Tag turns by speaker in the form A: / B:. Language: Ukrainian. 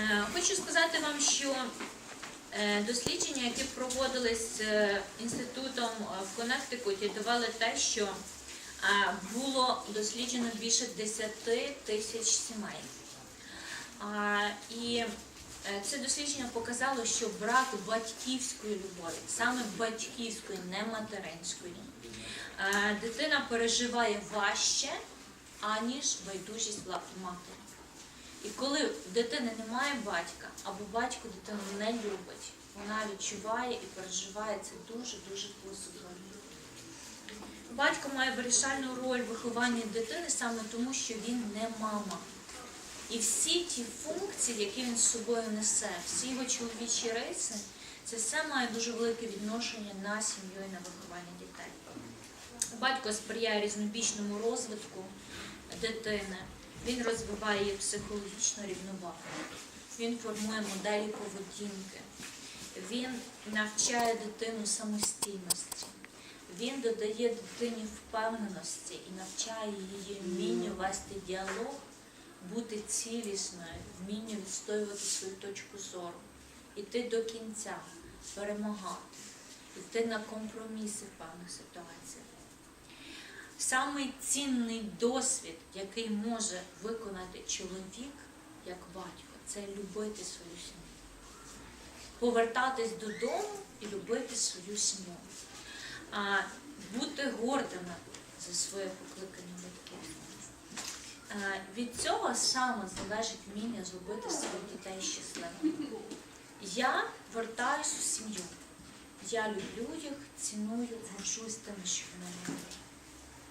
A: Е, Хочу сказати вам, що е, дослідження, які проводились е, інститутом в Коннектикуті, давали те, що було досліджено більше 10 тисяч сімей. І це дослідження показало, що брак батьківської любові, саме батьківської, не материнської, дитина переживає важче, аніж байдужість матері. І коли в дитини немає батька, або батько дитину не любить, вона відчуває і переживає це дуже-дуже по-особливо. Батько має вирішальну роль в вихованні дитини саме тому, що він не мама. І всі ті функції, які він з собою несе, всі його чоловічі риси, це все має дуже велике відношення на сім'ю і на виховання дітей. Батько сприяє різнобічному розвитку дитини, він розвиває психологічну рівновагу, він формує моделі поведінки, він навчає дитину самостійності, він додає дитині впевненості і навчає її вмінню вести діалог, бути цілісною, вмінню відстоювати свою точку зору, іти до кінця, перемагати, йти на компроміси в певних ситуаціях. Самий цінний досвід, який може виконати чоловік як батько, це любити свою сім'ю. Повертатись додому і любити свою сім'ю. А, бути гордими за своє покликання батьківство. Е, Від цього саме залежить вміння зробити своїх дітей щасливими. Я вертаюсь у сім'ю. Я люблю їх, ціную, горжусь тим, що вони роблять.